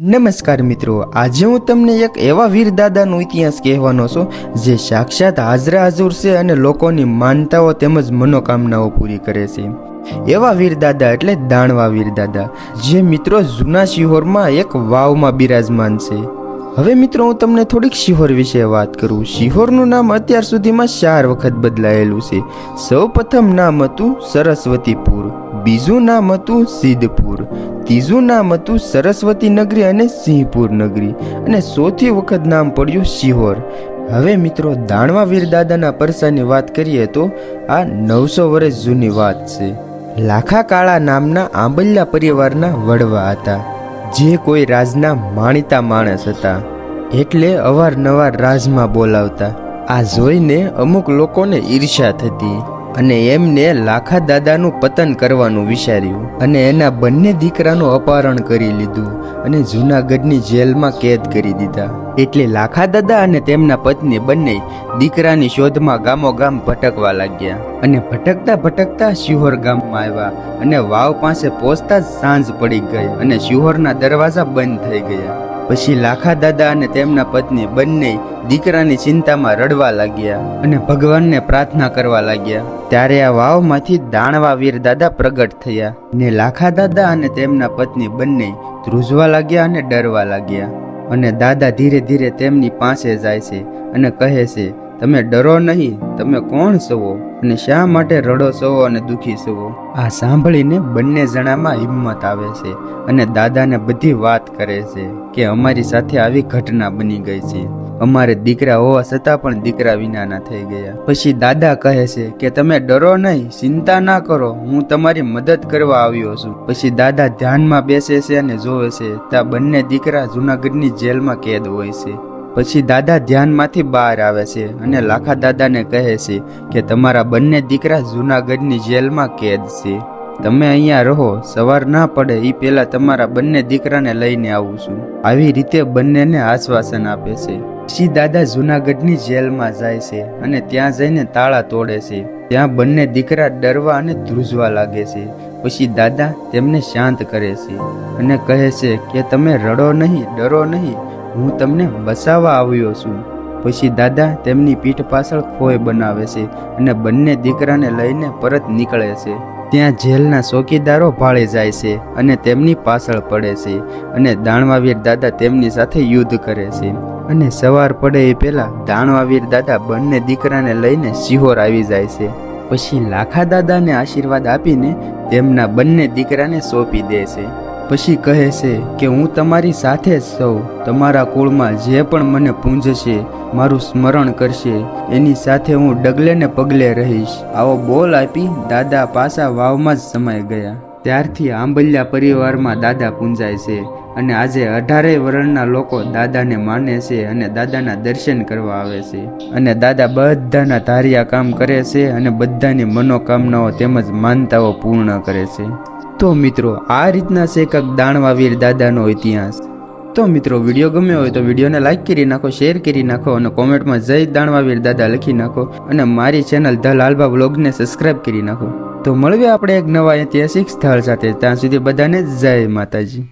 નમસ્કાર મિત્રો, આજે હું તમને એક એવા વીર દાદાનો ઇતિહાસ કહેવાનો છું, જે સાક્ષાત હાજરા હાજુર છે અને લોકોની માનતાઓ તેમજ મનોકામનાઓ પૂરી કરે છે. એવા વીર દાદા એટલે દાણવા વીર દાદા, જે મિત્રો જૂના શિહોરમાં એક વાવમાં બિરાજમાન છે. હવે મિત્રો, હું તમને થોડીક શિહોર વિશે વાત કરું. શિહોરનું નામ અત્યાર સુધીમાં ચાર વખત બદલાયેલું છે. સૌ પ્રથમ નામ હતું સરસ્વતીપુર, બીજું નામ હતું સિદ્ધપુર ત્રીજું નામ હતું સરસ્વતી નગરી અને સિંહપુર નગરી. અને સોથી વખત નામ પડ્યું શિહોર. હવે મિત્રો, દાણવા વીર દાદાના પરસાની વાત કરીએ તો આ નવસો વર્ષ જૂની વાત છે. લાખા કાળા નામના આંબલિયા પરિવારના વડવા હતા. જે કોઈ રાજના માણીતા માણસ હતા. એટલે અવારનવાર રાજમાં બોલાવતા. આ જોઈને અમુક લોકોને ઈર્ષ્યા થતી. અને એમને લાખા દાદાનું પતન કરવાનું વિચાર્યું અને એના બંને દીકરાનું અપહરણ કરી લીધું અને જૂનાગઢની જેલમાં કેદ કરી દીધા. એટલે લાખા દાદા અને તેમના પત્ની બંને દીકરાની શોધમાં ગામો ગામ ભટકવા લાગ્યા અને ભટકતા ભટકતા શિહોર ગામમાં આવ્યા અને વાવ પાસે પહોંચતા જ સાંજ પડી ગઈ અને શિહોરના દરવાજા બંધ થઈ ગયા. પછી લાખા દાદા અને તેમના પત્ની બંને દીકરાની ચિંતામાં રડવા લાગ્યા અને ભગવાનને પ્રાર્થના કરવા લાગ્યા. ત્યારે આ વાવમાંથી દાણવા વીર દાદા પ્રગટ થયા ને લાખા દાદા અને તેમના પત્ની બંને ધ્રુજવા લાગ્યા અને ડરવા લાગ્યા. અને દાદા ધીરે ધીરે તેમની પાસે જાય છે અને કહે છે તમે ડરો નહીં, તમે કોણ છો અને શા માટે રડો છો અને દુઃખી છો આ સાંભળીને બંને જણામાં હિંમત આવે છે અને દાદાને બધી વાત કરે છે કે અમારી સાથે આવી ઘટના બની ગઈ છે. અમારે દીકરા હોવા છતાં પણ દીકરા વિનાના થઈ ગયા. પછી દાદા કહે છે કે તમે ડરો નહીં, ચિંતા ના કરો, હું તમારી મદદ કરવા આવ્યો છું. પછી દાદા ધ્યાનમાં બેસે છે અને જોવે છે ત્યાં બંને દીકરા જૂનાગઢની જેલમાં કેદ હોય છે. પછી દાદા ધ્યાનમાંથી બહાર આવે છે અને લાખા દાદાને કહે છે કે તમારા બંને દીકરા જૂનાગઢની જેલમાં કેદ છે. તમે અહીંયા રહો, સવાર ના પડે એ પહેલા તમારા બંને દીકરાને લઈને આવું છું. આવી રીતે બંનેને આશ્વાસન આપે છે. પછી દાદા જૂનાગઢની જેલમાં જાય છે અને ત્યાં જઈને તાળા તોડે છે. ત્યાં બંને દીકરા ડરવા અને ધ્રુજવા લાગે છે. પછી દાદા તેમને શાંત કરે છે અને કહે છે કે તમે રડો નહીં, ડરો નહીં હું તમને બસાવવા આવ્યો છું. પછી દાદા તેમની પીઠ પાછળ ખોય બનાવે છે અને બંને દીકરાને લઈને પરત નીકળે છે. ત્યાં જેલના ચોકીદારો ભાળે જાય છે અને તેમની પાછળ પડે છે અને દાણવાવીર દાદા તેમની સાથે યુદ્ધ કરે છે. અને સવાર પડે એ પહેલાં દાણવાવીર દાદા બંને દીકરાને લઈને સિહોર આવી જાય છે. પછી લાખા દાદાને આશીર્વાદ આપીને તેમના બંને દીકરાને સોંપી દે છે. પછી કહે છે કે હું તમારી સાથે જ સૌ તમારા કુળમાં જે પણ મને પૂંજશે, મારું સ્મરણ કરશે. એની સાથે હું ડગલે ને પગલે રહીશ. આવો બોલ આપી દાદા પાછા વાવમાં જ સમાઈ ગયા. ત્યારથી આંબલિયા પરિવારમાં દાદા પૂંજાય છે અને આજે અઢારેય વર્ણના લોકો દાદાને માને છે અને દાદાના દર્શન કરવા આવે છે. અને દાદા બધાના ધાર્યા કામ કરે છે અને બધાની મનોકામનાઓ તેમજ માનતાઓ પૂર્ણ કરે છે. તો મિત્રો, આ રીતના છે કંઈક દાણવાવીર દાદાનો ઇતિહાસ. તો મિત્રો, વીડિયો ગમ્યો હોય તો વિડીયોને લાઇક કરી નાખો શેર કરી નાખો અને કોમેન્ટમાં જય દાણવાવીર દાદા લખી નાખો અને મારી ચેનલ ધ લાલબા વ્લોગને સબસ્ક્રાઇબ કરી નાખો. તો મળીએ આપણે એક નવા ઐતિહાસિક સ્થળ સાથે. ત્યાં સુધી બધાને જય માતાજી.